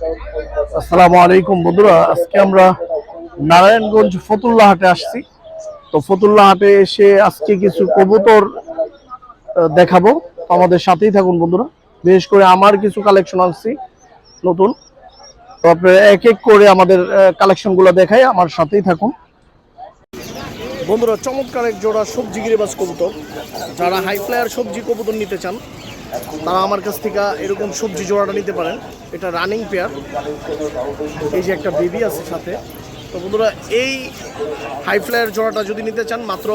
আসসালামু আলাইকুম বন্ধুরা, আজকে আমরা নারায়ণগঞ্জ ফতুল্লা হাটে আসছি। তো ফতুল্লা হাটে এসে আজকে কিছু কবুতর দেখাবো। আমাদের সাথেই থাকুন বন্ধুরা। বিশেষ করে আমার কিছু কালেকশন আনছি, নতুন। তো আপনারা এক এক করে আমাদের কালেকশনগুলো দেখাই, আমার সাথেই থাকুন। বন্ধুরা, চমৎকার এক জোড়া সবজি গিরিবাজ কবুতর। যারা হাই ফ্লায়ার সবজি কবুতর নিতে চান তারা আমার কাছ থেকে এরকম সবজি জোড়াটা নিতে পারেন। এটা রানিং পেয়ার এই যে একটা বেবি আছে সাথে। তো বন্ধুরা, এই হাই ফ্লায়ার জোড়াটা যদি নিতে চান, মাত্র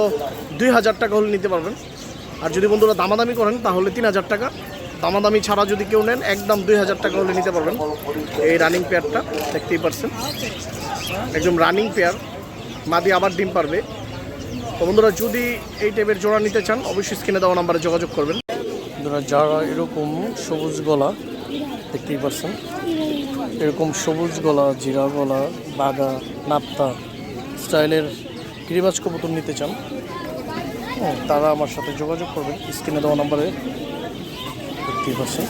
দুই হাজার টাকা হলে নিতে পারবেন। আর যদি বন্ধুরা দামাদামি করেন, তাহলে তিন হাজার টাকা। দামাদামি ছাড়া যদি কেউ নেন, একদম দুই হাজার টাকা হলে নিতে পারবেন। এই রানিং পেয়ারটা দেখতেই পারছেন। একদম রানিং পেয়ার মাদি আবার ডিম পারবে। তো বন্ধুরা, যদি এই টাইপের জোড়া নিতে চান, অবশ্যই স্ক্রিনে দেওয়া নাম্বারে যোগাযোগ করবেন। বন্ধুরা যারা এরকম সবুজ গলা দেখতেই পারছেন এরকম সবুজ গলা জিরা গলা বাগা নাপ্তা স্টাইলের গিরিবাজ কবুতর নিতে চান হ্যাঁ, তারা আমার সাথে যোগাযোগ করবেন। স্ক্রিনে দেওয়া নাম্বারে দেখতেই পারছেন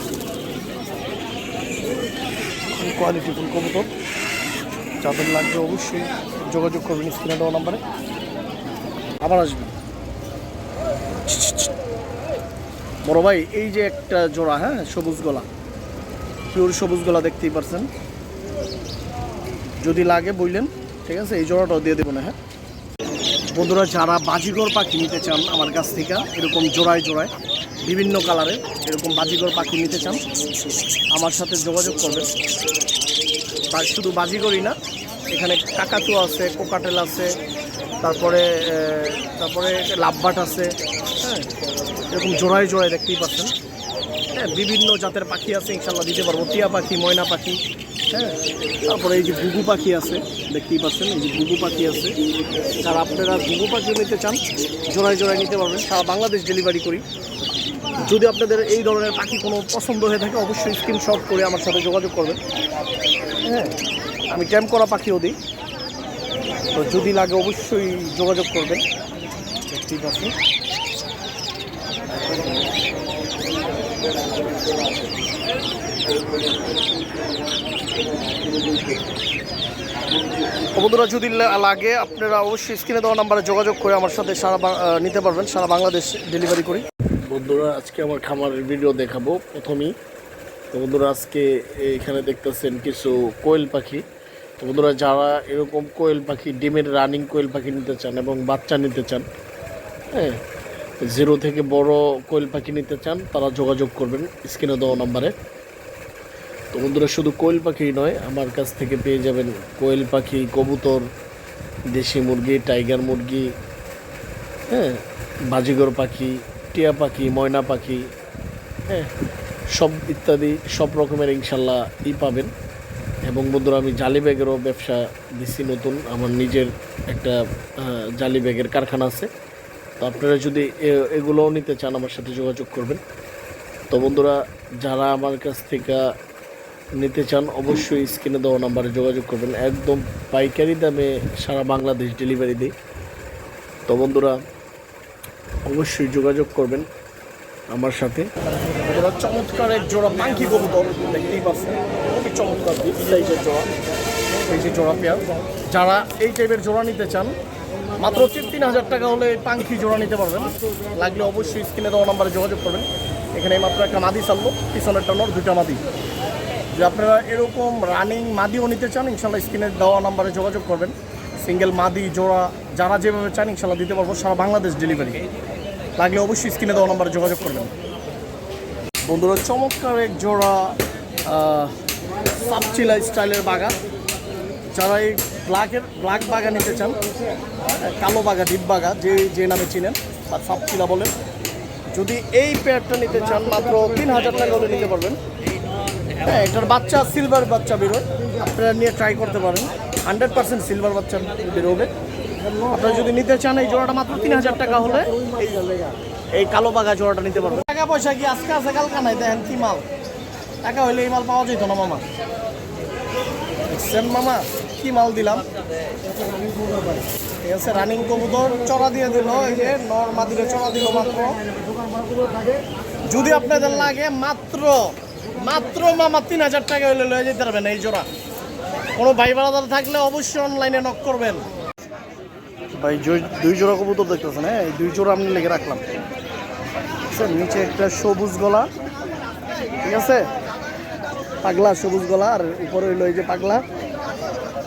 কোয়ালিটিফুল কবুতর। যাদের লাগবে অবশ্যই যোগাযোগ করবেন স্ক্রিনে দেওয়া নাম্বারে। আবার আসবেন। বড় ভাই, এই যে একটা জোড়া হ্যাঁ সবুজ গলা। পিওর সবুজ গলা দেখতেই পারছেন। যদি লাগে বললেন, ঠিক আছে, এই জোড়াটাও দিয়ে দেবো না হ্যাঁ। বন্ধুরা, যারা বাজিগর পাখি নিতে চান আমার কাছ থেকে, এরকম জোড়ায় জোড়ায়, বিভিন্ন কালারে এরকম বাজিগর পাখি নিতে চান, আমার সাথে যোগাযোগ করবেন। আর শুধু বাজিগরই না, এখানে কাকাতু আছে, কোকাটেল আছে, তারপরে তারপরে লাভবাট আছে এরকম জোড়ায় জোড়ায় দেখতেই পাচ্ছেন। হ্যাঁ বিভিন্ন জাতের পাখি আছে, ইনশাল্লাহ দিতে পারব। টিয়া পাখি, ময়না পাখি হ্যাঁ তারপরে এই যে ঘুঘু পাখি আছে, দেখতেই পাচ্ছেন, এই যে ঘুঘু পাখি আছে। যারা আপনারা ঘুঘু পাখি নিতে চান, জোড়ায় জোড়ায় নিতে পারবেন। সারা বাংলাদেশ ডেলিভারি করি। যদি আপনাদের এই ধরনের পাখি কোনো পছন্দ হয়ে থাকে, অবশ্যই স্ক্রিনশট করে আমার সাথে যোগাযোগ করবেন। হ্যাঁ আমি ট্যাম্প করা পাখিও দিই। তো যদি লাগে অবশ্যই যোগাযোগ করবেন। আছে তো বন্ধুরা যদি লাগে, আপনারা অবশ্যই স্ক্রিনে দেওয়া নাম্বারে যোগাযোগ করে আমার সাথে সারা নিতে পারবেন, সারা বাংলাদেশ ডেলিভারি করি। বন্ধুরা, আজকে আমার খামারের ভিডিও দেখাবো প্রথমেই। তো বন্ধুরা, আজকে এখানে দেখতেছেন কিছু কোয়েল পাখি। তো বন্ধুরা, যারা এরকম কোয়েল পাখি, ডিমের রানিং কোয়েল পাখি নিতে চান এবং বাচ্চা নিতে চান হ্যাঁ জিরো থেকে বড় কোয়েল পাখি নিতে চান, তারা যোগাযোগ করবেন স্ক্রিনে দেওয়া নাম্বারে। তো বন্ধুরা, শুধু কোয়েল পাখি নয়, আমার কাছ থেকে পেয়ে যাবেন কোয়েল পাখি, কবুতর, দেশি মুরগি, টাইগার মুরগি হ্যাঁ বাজিগর পাখি, টিয়া পাখি, ময়না পাখি হ্যাঁ সব ইত্যাদি, সব রকমের ইনশাল্লাহ ই পাবেন। এবং বন্ধুরা, আমি জালি ব্যাগেরও ব্যবসা দিছি নতুন, আমার নিজের একটা জালি ব্যাগের কারখানা আছে। তো আপনারা যদি এগুলোও নিতে চান আমার সাথে যোগাযোগ করবেন। তো বন্ধুরা, যারা আমার কাছ থেকে নিতে চান, অবশ্যই স্ক্রিনে দেওয়া নাম্বারে যোগাযোগ করবেন। একদম পাইকারি দামে সারা বাংলাদেশ ডেলিভারি দিই। তো বন্ধুরা, অবশ্যই যোগাযোগ করবেন আমার সাথে। চমৎকার এক জোড়া পাঙ্কি কবুতর, দেখতেই পাচ্ছেন। খুবই চমৎকার জোড়া, এই যে জোড়া পেয়ার। যারা এই টাইপের জোড়া নিতে চান মাত্র তিন হাজার টাকা হলে পাঙ্কি জোড়া নিতে পারবেন। লাগলে অবশ্যই স্ক্রিনে দেওয়া নাম্বারে যোগাযোগ করবেন। এখানে মাত্র একটা মাদি চাললো, পিছনেরটা নর, দুইটা মাদি। যে আপনারা এরকম রানিং মাদিও নিতে চান ইনশাল্লাহ স্ক্রিনে দেওয়া নাম্বারে যোগাযোগ করবেন। সিঙ্গেল মাদি জোড়া যারা যেভাবে চান ইনশাল্লাহ দিতে পারব সারা বাংলাদেশ ডেলিভারি লাগলে অবশ্যই স্ক্রিনে দেওয়া নাম্বারে যোগাযোগ করবেন। বন্ধুরা, চমৎকার এক জোড়া সাবচিলা স্টাইলের বাগা যারা এই ব্ল্যাকের ব্ল্যাক বাগান নিতে চান কালো বাগা ডিপ বাগা যে যে নামে চিনেন বা সাবচিলা বলেন। যদি এই পেয়ারটা নিতে চান, মাত্র তিন হাজার টাকা হলে নিতে পারবেন। হ্যাঁ এটার বাচ্চা সিলভার বাচ্চা বেরোয়। আপনারা নিয়ে ট্রাই করতে পারেন। হান্ড্রেড পার্সেন্ট সিলভার বাচ্চা বেরোবে। আপনারা যদি নিতে চান, এই জোড়াটা মাত্র তিন হাজার টাকা হলে এই কালো বাগা জোড়াটা নিতে পারবেন। টাকা পয়সা কি আজকে আছে, কালকা নাই? দেখেন কি মাল। টাকা হইলে এই মাল পাওয়া যেত না, মামা। দেখছেন, মামা? কি মাল দিলাম? ঠিক আছে রানিং কবুতর চড়া দিয়ে দিল, এই যে নর মাদিরে চড়া দিল মাত্র। যদি আপনাদের লাগে মাত্র মাত্র মামা তিন হাজার টাকা হলে লয়ে যেতে পারবেন এই জোড়া। কোনো ভাই বারাদার থাকলে অবশ্যই অনলাইনে নক করবেন। ভাই, দুই জোড়া কবুতর দেখতেছেন হ্যাঁ? এই দুই জোড়া আমি লেগে রাখলাম। বুঝছেন? নিচে একটা সবুজ গলা, ঠিক আছে? পাগলা সবুজ গলা, আর উপরে হইল এই যে পাগলা।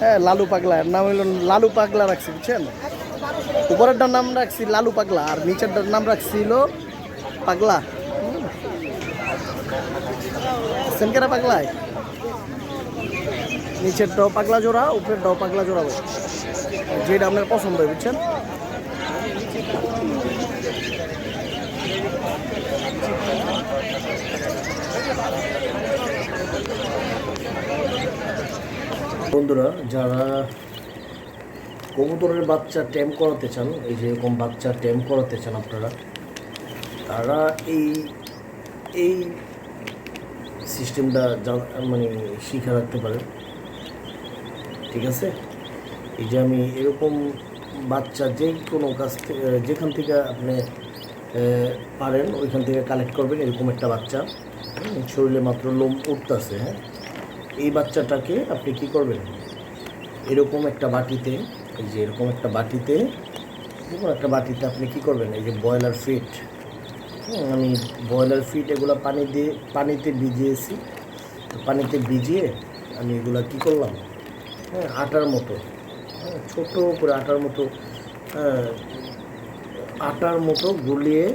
হ্যাঁ লালু পাগলা। নাম হইল লালু পাগলা রাখছি, বুঝছেন? উপরেরটার নাম রাখছি লালু পাগলা, আর নিচেরটার নাম রাখছি হলো পাগলা। সেনকেরা পাগলায়? নিচেরটাও পাগলা জোড়া, উপরেরটাও পাগলা জোড়া যেটা আপনার পছন্দ হয়, বুঝছেন? বন্ধুরা, যারা কবুতরের বাচ্চা টেম করাতে চান, এই যে এরকম বাচ্চা টেম করাতে চান আপনারা, তারা এই এই সিস্টেমটা মানে শিখে রাখতে পারেন। ঠিক আছে? এই যে আমি এরকম বাচ্চা যে কোনো কাছ থেকে যেখান থেকে আপনি পারেন, ওইখান থেকে কালেক্ট করবেন, এরকম একটা বাচ্চা। শরীরে মাত্র লোম উঠতেছে হ্যাঁ? এই বাচ্চাটাকে আপনি কি করবেন? এরকম একটা বাটিতে এই যে এরকম একটা বাটিতে এরকম একটা বাটিতে আপনি কি করবেন? এই যে ব্রয়লার ফিট আমি ব্রয়লার ফিট এগুলো পানি দিয়ে পানিতে ভিজিয়েছি। পানিতে ভিজিয়ে আমি এগুলো কি করলাম? হ্যাঁ আটার মতো হ্যাঁ ছোটো করে আটার মতো হ্যাঁ, আটার মতো গুলিয়ে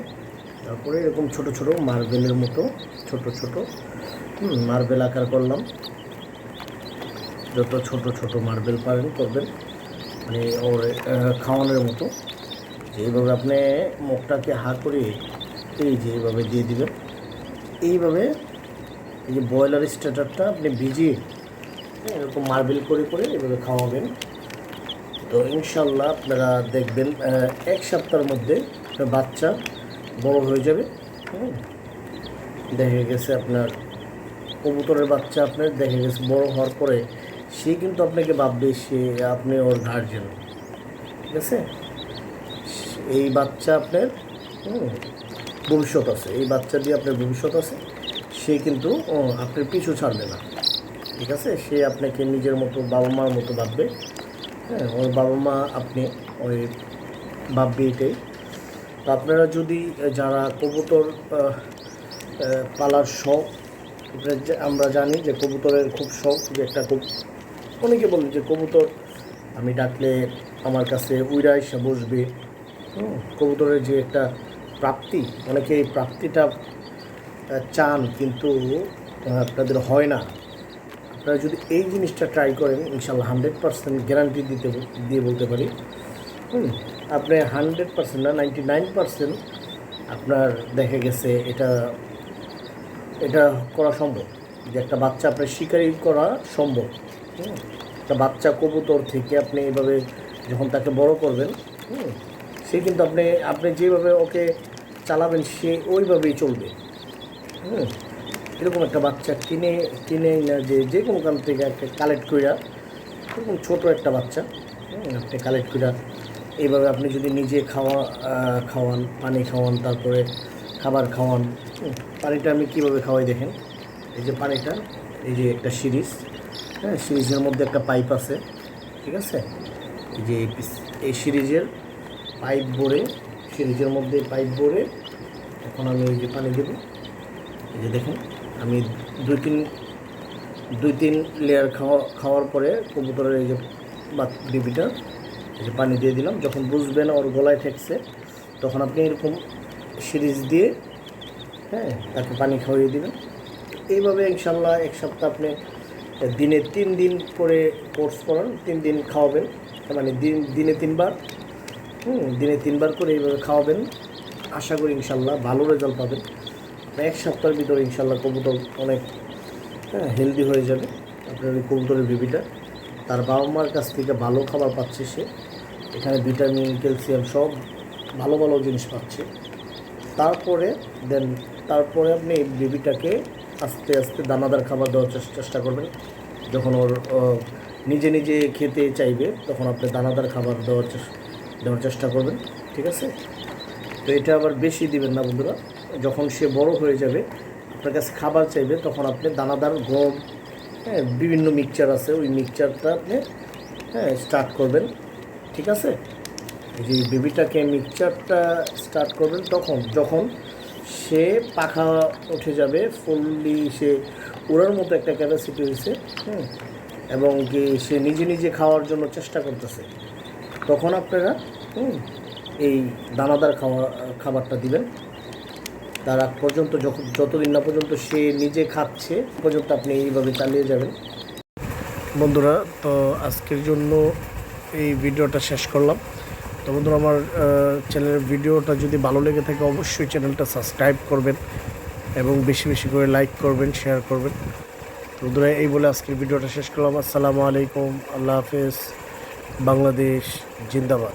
তারপরে এরকম ছোট ছোট মার্বেলের মতো ছোট ছোট মার্বেল আকার করলাম। যত ছোট ছোট মার্বেল পারেন করবেন মানে ওর খাওয়ানোর মতো এইভাবে আপনি মুখটাকে হা করে এই যে এইভাবে দিয়ে দিবেন এইভাবে এই যে ব্রয়লার স্টার্টারটা আপনি ভিজিয়ে হ্যাঁ, এরকম মার্বেল করে করে এভাবে খাওয়াবেন তো ইনশাল্লাহ আপনারা দেখবেন এক সপ্তাহের মধ্যে বাচ্চা বড় হয়ে যাবে। দেখা গেছে আপনার কবুতরের বাচ্চা আপনার দেখা গেছে বড় হওয়ার পরে সে কিন্তু আপনাকে ভাববে সে আপনি ওর গার্জেন ঠিক আছে? এই বাচ্চা আপনার ভবিষ্যৎ আছে। এই বাচ্চা দিয়ে আপনার ভবিষ্যৎ আছে। সে কিন্তু আপনার পিছু ছাড়বে না। ঠিক আছে? সে আপনাকে নিজের মতো বাবা মার মতো ভাববে। হ্যাঁ ওর বাবা মা আপনি ওই ভাববে এটাই। তো আপনারা যদি যারা কবুতর পালার শখ, আমরা জানি যে কবুতরের খুব শখ যে একটা খুব অনেকে বলেন যে, কবুতর, আমি ডাকলে আমার কাছে উইরা এসে বসবে। কবুতরের যে একটা প্রাপ্তি, অনেকে এই প্রাপ্তিটা চান কিন্তু আপনাদের হয় না। আপনারা যদি এই জিনিসটা ট্রাই করেন ইনশাল্লাহ হান্ড্রেড পার্সেন্ট গ্যারান্টি দিতে, দিয়ে বলতে পারি। হুম, আপনি হান্ড্রেড পার্সেন্ট না, নাইনটি নাইন পার্সেন্ট আপনার দেখা গেছে এটা এটা করা সম্ভব। যে একটা বাচ্চা আপনার শিকারি করা সম্ভব। একটা বাচ্চা কবুতর থেকে আপনি এইভাবে যখন তাকে বড় করবেন সে কিন্তু আপনি আপনি যেভাবে ওকে চালাবেন সে ওইভাবেই চলবে। হুম এরকম একটা বাচ্চা কিনে কিনে না যে যে কোনো কান থেকে একটা কালেক্ট কইরা এরকম ছোটো একটা বাচ্চা হুম, আপনি কালেক্ট কইরা এইভাবে আপনি যদি নিজে খাওয়া খাওয়ান পানি খাওয়ান তারপরে খাবার খাওয়ান পানিটা আমি কীভাবে খাওয়াই দেখেন? এই যে পানিটা এই যে একটা সিরিজ। হ্যাঁ সিরিজের মধ্যে একটা পাইপ আছে, ঠিক আছে? যে এই সিরিজের পাইপ ভরে, সিরিজের মধ্যে পাইপ ভরে এখন আমি ওই যে পানি দেবো। এই যে দেখুন, আমি দুই তিন দুই তিন লেয়ার খাওয়া, খাওয়ার পরে কবুতরের এই যে বিবিটা, এই যে পানি দিয়ে দিলাম। যখন বুঝবেন ওর গলায় ঠেকছে, তখন আপনি এরকম সিরিজ দিয়ে হ্যাঁ তাকে পানি খাওয়িয়ে দিবেন। এইভাবে ইনশাল্লাহ এক সপ্তাহ আপনি দিনে তিন দিন করে কোর্স করান, তিন দিন খাওয়াবেন মানে দিন, দিনে তিনবার, হুম, দিনে তিনবার করে এইভাবে খাওয়াবেন। আশা করি ইনশাল্লাহ ভালো রেজাল্ট পাবেন। এক সপ্তাহের ভিতরে ইনশাল্লাহ কবুতর অনেক হ্যাঁ হেলদি হয়ে যাবে। আপনার ওই কবুতরের বেবিটা তার বাবা মার কাছ থেকে ভালো খাবার পাচ্ছে সে। এখানে ভিটামিন ক্যালসিয়াম সব ভালো ভালো জিনিস পাচ্ছে। তারপরে দেন তারপরে আপনি এই বেবিটাকে আস্তে আস্তে দানাদার খাবার দেওয়ার চেষ্টা করবেন। যখন ওর নিজে নিজে খেতে চাইবে, তখন আপনি দানাদার খাবার দেওয়ার দেওয়ার চেষ্টা করবেন, ঠিক আছে? তো এটা আবার বেশি দিবেন না বন্ধুরা। যখন সে বড় হয়ে যাবে, আপনার কাছে খাবার চাইবে, তখন আপনি দানাদার, গম হ্যাঁ বিভিন্ন মিক্সচার আছে। ওই মিক্সচারটা আপনি হ্যাঁ স্টার্ট করবেন, ঠিক আছে? যে বেবিটাকে মিক্সচারটা স্টার্ট করবেন, তখন, যখন সে পাখা উঠে যাবে ফুললি সে ওড়ার মতো একটা ক্যাপাসিটি হয়েছে, হুম, এবং কি সে নিজে নিজে খাওয়ার জন্য চেষ্টা করতেছে। তখন আপনারা এই দানাদার খাওয়া, খাবারটা দিবেন। তার আগ পর্যন্ত যখন যতদিন না পর্যন্ত সে নিজে খাচ্ছে পর্যন্ত আপনি এইভাবে চালিয়ে যাবেন। বন্ধুরা, তো আজকের জন্য এই ভিডিওটা শেষ করলাম। তো বন্ধুরা, আমার চ্যানেলের ভিডিওটা যদি ভালো লেগে থাকে, অবশ্যই চ্যানেলটা সাবস্ক্রাইব করবেন এবং বেশি বেশি করে লাইক করবেন শেয়ার করবেন। বন্ধুরা, এই বলে আজকের ভিডিওটা শেষ করলাম। আসসালামু আলাইকুম। আল্লাহ হাফেজ। বাংলাদেশ জিন্দাবাদ।